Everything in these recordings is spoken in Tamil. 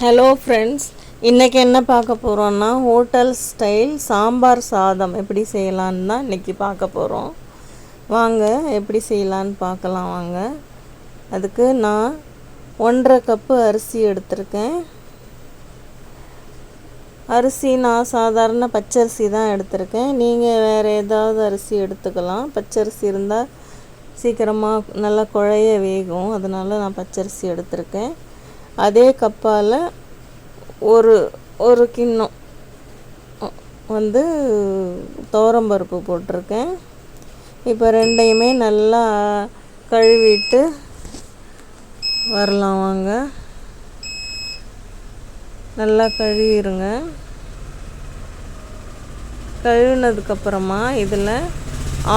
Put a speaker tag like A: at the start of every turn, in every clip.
A: ஹலோ ஃப்ரெண்ட்ஸ் இன்றைக்கி என்ன பார்க்க போகிறோன்னா ஹோட்டல் ஸ்டைல் சாம்பார் சாதம் எப்படி செய்யலான்னு தான் இன்றைக்கி பார்க்க போகிறோம் வாங்க எப்படி செய்யலான்னு பார்க்கலாம் வாங்க. அதுக்கு நான் ஒன்றரை கப்பு அரிசி எடுத்திருக்கேன். அரிசி நான் சாதாரண பச்சரிசி தான் எடுத்திருக்கேன். நீங்கள் வேறு ஏதாவது அரிசி எடுத்துக்கலாம். பச்சரிசி இருந்தால் சீக்கிரமாக நல்லா குழைய வேகும். அதனால் நான் பச்சரிசி எடுத்திருக்கேன். அதே கப்பால் ஒரு ஒரு கிண்ணம் வந்து துவரம்பருப்பு போட்டிருக்கேன். இப்போ ரெண்டையுமே நல்லா கழுவிட்டு வரலாம் வாங்க. நல்லா கழுவிடுங்க கழுவினதுக்கப்புறமா இதில்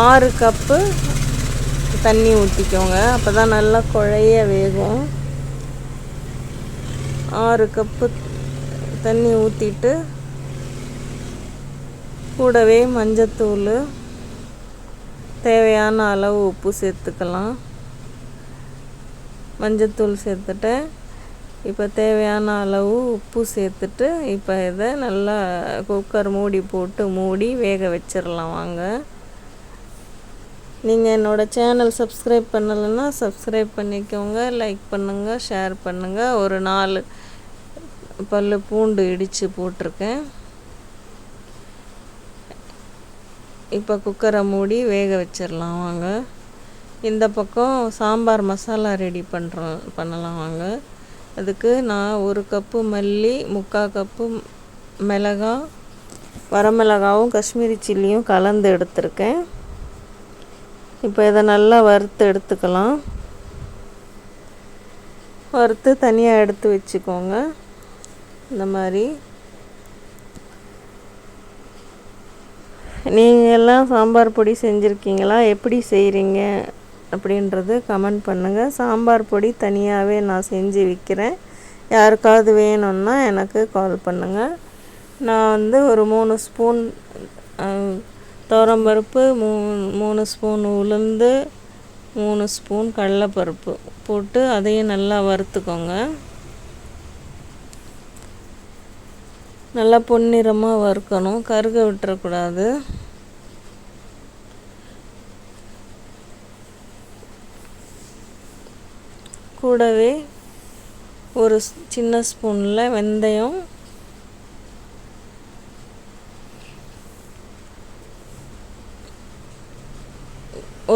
A: ஆறு கப்பு தண்ணி ஊற்றிக்கோங்க அப்போ தான் நல்லா குழைய வேகும். ஆறு கப்பு தண்ணி ஊற்றிட்டு கூடவே மஞ்சத்தூள் தேவையான அளவு உப்பு சேர்த்துக்கலாம். மஞ்சத்தூள் சேர்த்துட்டேன். இப்போ தேவையான அளவு உப்பு சேர்த்துட்டு இப்போ இதை நல்லா குக்கர் மூடி போட்டு மூடி வேக வச்சிடலாம் வாங்க. நீங்கள் என்னோடய சேனல் சப்ஸ்கிரைப் பண்ணலைன்னா சப்ஸ்கிரைப் பண்ணிக்கோங்க லைக் பண்ணுங்கள் ஷேர் பண்ணுங்கள் ஒரு நாலு பல் பூண்டு இடித்து போட்டிருக்கேன். இப்போ குக்கரை மூடி வேக வச்சிடலாம் வாங்க. இந்த பக்கம் சாம்பார் மசாலா ரெடி பண்ணுறோம் பண்ணலாம் வாங்க. அதுக்கு நான் ஒரு கப்பு மல்லி முக்கால் கப்பு மிளகா வரமிளகாவும் காஷ்மீரி சில்லியும் கலந்து எடுத்திருக்கேன். இப்போ இதை நல்லா வறுத்து எடுத்துக்கலாம். வறுத்து தனியாக எடுத்து வச்சுக்கோங்க. இந்த மாதிரி. நீங்கள் எல்லாம் சாம்பார் பொடி செஞ்சுருக்கீங்களா? எப்படி செய்கிறீங்க அப்படின்றது கமெண்ட் பண்ணுங்கள் சாம்பார் பொடி தனியாகவே நான் செஞ்சு விற்கிறேன் யாருக்காவது வேணும்னா எனக்கு கால் பண்ணுங்கள் நான் வந்து ஒரு மூணு ஸ்பூன் துவரம்பருப்பு மூ மூணு ஸ்பூன் உளுந்து மூணு ஸ்பூன் கடலைப்பருப்பு போட்டு அதையும் நல்லா வறுத்துக்கோங்க. நல்லா பொன்னிறமாக வறுக்கணும். கருக விட்டுறக்கூடாது. கூடவே ஒரு சின்ன ஸ்பூனில் வெந்தயம்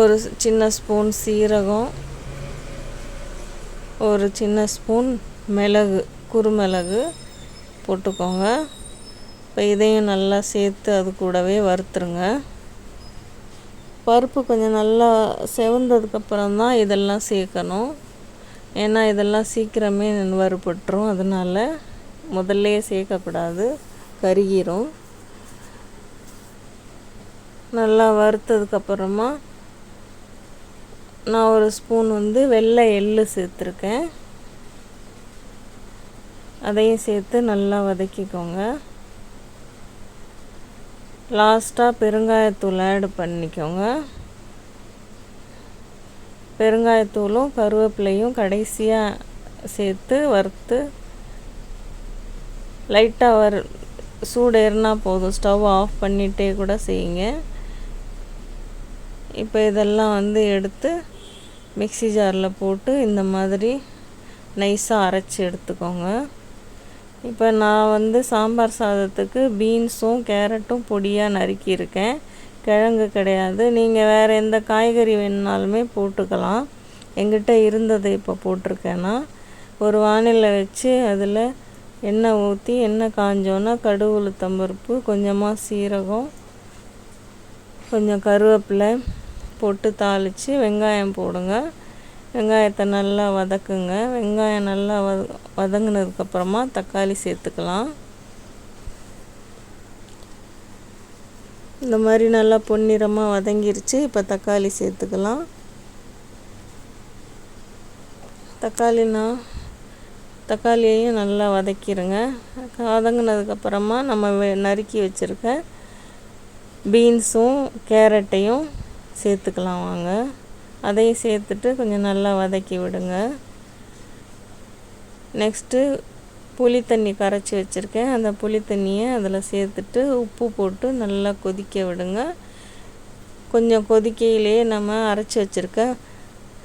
A: ஒரு சின்ன ஸ்பூன் சீரகம் ஒரு சின்ன ஸ்பூன் மிளகு குறுமிளகு போட்டுக்கோங்க. இப்போ இதையும் நல்லா சேர்த்து அது கூடவே வறுத்துருங்க. பருப்பு கொஞ்சம் நல்லா செவந்ததுக்கப்புறம் தான் இதெல்லாம் சேர்க்கணும். ஏன்னா இதெல்லாம் சீக்கிரமே வறுபட்டுரும். அதனால் முதல்லையே சேர்க்கக்கூடாது. கருகிரும். நல்லா வறுத்ததுக்கப்புறமா நான் ஒரு ஸ்பூன் வந்து வெள்ளை எள்ளு சேர்த்துருக்கேன். அதையும் சேர்த்து நல்லா வதக்கிக்கோங்க. லாஸ்ட்டாக பெருங்காயத்தூள் ஆட் பண்ணிக்கோங்க. பெருங்காயத்தூளும் கருவேப்பிலையும் கடைசியாக சேர்த்து வறுத்து லைட்டாக வர சூடு ஏறினா போதும். ஸ்டவ் ஆஃப் பண்ணிகிட்டே கூட செய்யுங்க. இப்போ இதெல்லாம் வந்து எடுத்து மிக்சி ஜாரில் போட்டு இந்த மாதிரி நைஸாக அரைச்சி எடுத்துக்கோங்க. இப்போ நான் வந்து சாம்பார் சாதத்துக்கு பீன்ஸும் கேரட்டும் பொடியாக நறுக்கியிருக்கேன். கிழங்கு கிடையாது. நீங்கள் வேறு எந்த காய்கறி வேணுனாலுமே போட்டுக்கலாம். எங்கிட்ட இருந்ததை இப்போ போட்டிருக்கேன்னா ஒரு வானிலை வச்சு அதில் எண்ணெய் ஊற்றி எண்ணெய் காஞ்சோன்னா கடுகு உளுத்தம்பருப்பு கொஞ்சமாக சீரகம் கொஞ்சம் கருவேப்பிலை போட்டு தாளித்து வெங்காயம் போடுங்க. வெங்காயத்தை நல்லா வதக்குங்க. வெங்காயம் நல்லா வத வதங்கினதுக்கப்புறமா தக்காளி சேர்த்துக்கலாம். இந்த மாதிரி நல்லா பொன்னிறமாக வதங்கிருச்சு. இப்போ தக்காளி சேர்த்துக்கலாம். தக்காளினா தக்காளியையும் நல்லா வதக்கிடுங்க வதங்கினதுக்கப்புறமா நம்ம நறுக்கி வச்சுருக்க பீன்ஸும் கேரட்டையும் சேர்த்துக்கலாம் வாங்க. அதையும் சேர்த்துட்டு கொஞ்சம் நல்லா வதக்கி விடுங்க. நெக்ஸ்ட்டு புளி தண்ணி கரைச்சி வச்சுருக்கேன். அந்த புளி தண்ணியை அதில் சேர்த்துட்டு உப்பு போட்டு நல்லா கொதிக்க விடுங்க. கொஞ்சம் கொதிக்கையிலே நம்ம அரைச்சி வச்சுருக்க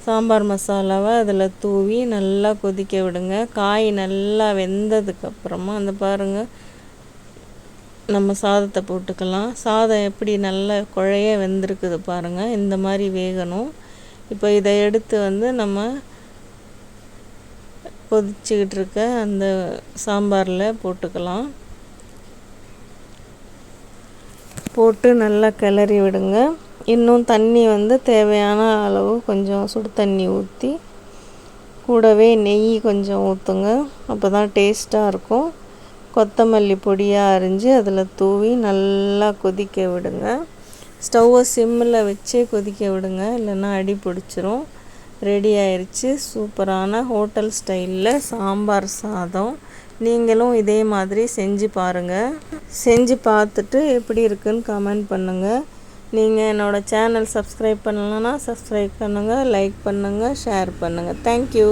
A: சாம்பார் மசாலாவை அதில் தூவி நல்லா கொதிக்க விடுங்க. காய் நல்லா வெந்ததுக்கப்புறமா அந்த பாருங்கள் நம்ம சாதத்தை போட்டுக்கலாம். சாதம் எப்படி நல்ல குழைய வெந்திருக்குது பாருங்கள் இந்த மாதிரி வேகணும். இப்போ இதை எடுத்து வந்து நம்ம கொதிச்சுக்கிட்டு இருக்க அந்த சாம்பாரில் போட்டுக்கலாம். போட்டு நல்லா கிளறி விடுங்க. இன்னும் தண்ணி வந்து தேவையான அளவு கொஞ்சம் சுடு தண்ணி ஊற்றி கூடவே நெய் கொஞ்சம் ஊற்றுங்க அப்போ தான் டேஸ்ட்டாக இருக்கும். கொத்தமல்லி பொடியாக அரிஞ்சு அதில் தூவி நல்லா கொதிக்க விடுங்க. ஸ்டவ்வை சிம்மில் வச்சே கொதிக்க விடுங்க. இல்லைன்னா அடி பிடிச்சிரும். ரெடி ஆயிடுச்சு சூப்பரான ஹோட்டல் ஸ்டைலில் சாம்பார் சாதம். நீங்களும் இதே மாதிரி செஞ்சு பாருங்கள் செஞ்சு பார்த்துட்டு எப்படி இருக்குன்னு கமெண்ட் பண்ணுங்கள் நீங்கள் என்னோடய சேனல் சப்ஸ்கிரைப் பண்ணலன்னா சப்ஸ்கிரைப் பண்ணுங்கள் லைக் பண்ணுங்கள் ஷேர் பண்ணுங்கள் தேங்க்யூ